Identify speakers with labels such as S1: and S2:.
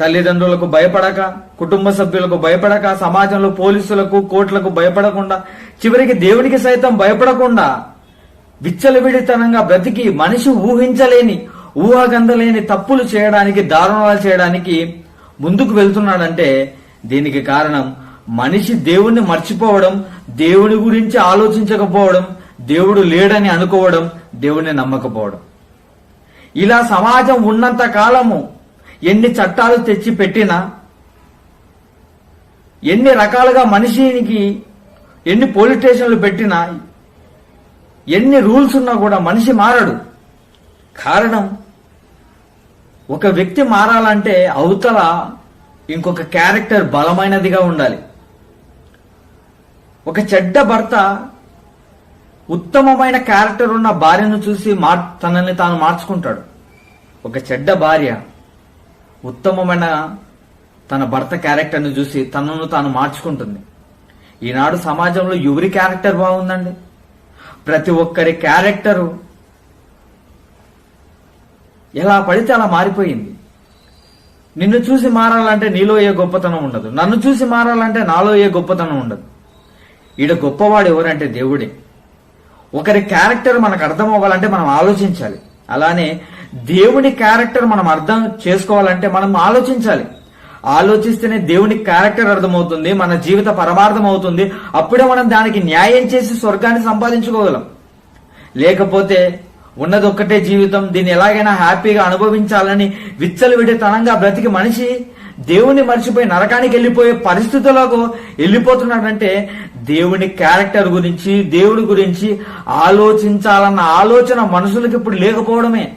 S1: తల్లిదండ్రులకు భయపడక కుటుంబ సభ్యులకు భయపడక సమాజంలో పోలీసులకు కోర్టులకు భయపడకుండా చివరికి దేవునికి సైతం భయపడకుండా విచ్చలవిడితనంగా బ్రతికి మనిషి ఊహించలేని ఊహాగంధలేని తప్పులు చేయడానికి దారుణాలు చేయడానికి ముందుకు వెళ్తున్నాడంటే దీనికి కారణం మనిషి దేవుణ్ణి మర్చిపోవడం దేవుని గురించి ఆలోచించకపోవడం దేవుడు లేడని అనుకోవడం దేవుణ్ణి నమ్మకపోవడం. ఇలా సమాజం ఉన్నంత కాలము ఎన్ని చట్టాలు తెచ్చి పెట్టినా ఎన్ని రకాలుగా మనిషికి ఎన్ని పోలీస్ స్టేషన్లు పెట్టినా ఎన్ని రూల్స్ ఉన్నా కూడా మనిషి మారడు. కారణం ఒక వ్యక్తి మారాలంటే అవతల ఇంకొక క్యారెక్టర్ బలమైనదిగా ఉండాలి. ఒక చెడ్డ భర్త ఉత్తమమైన క్యారెక్టర్ ఉన్న భార్యను చూసి మార్ తనని తాను మార్చుకుంటాడు. ఒక చెడ్డ భార్య ఉత్తమమైన తన భర్త క్యారెక్టర్ను చూసి తనను తాను మార్చుకుంటుంది. ఈనాడు సమాజంలో ఎవరి క్యారెక్టర్ బాగుందండి? ప్రతి ఒక్కరి క్యారెక్టరు ఎలా పడితే అలా మారిపోయింది. నిన్ను చూసి మారాలంటే నీలో ఏ గొప్పతనం ఉండదు. నన్ను చూసి మారాలంటే నాలో ఏ గొప్పతనం ఉండదు. ఈడ గొప్పవాడు ఎవరంటే దేవుడే. ఒకరి క్యారెక్టర్ మనకు అర్థం అవ్వాలంటే మనం ఆలోచించాలి. అలానే దేవుని క్యారెక్టర్ మనం అర్థం చేసుకోవాలంటే మనం ఆలోచించాలి. ఆలోచిస్తేనే దేవుని క్యారెక్టర్ అర్థమవుతుంది మన జీవిత పరమార్థం అవుతుంది. అప్పుడే మనం దానికి న్యాయం చేసి స్వర్గాన్ని సంపాదించుకోగలం. లేకపోతే ఉన్నది ఒక్కటే జీవితం దీన్ని ఎలాగైనా హ్యాపీగా అనుభవించాలని విచ్చలవిడితనంగా బ్రతికి మనిషి దేవుని మర్చిపోయి నరకానికి వెళ్ళిపోయే పరిస్థితులకు వెళ్ళిపోతున్నాడంటే దేవుని క్యారెక్టర్ గురించి దేవుడి గురించి ఆలోచించాలన్న ఆలోచన మనుషులకు ఇప్పుడు లేకపోవడమే.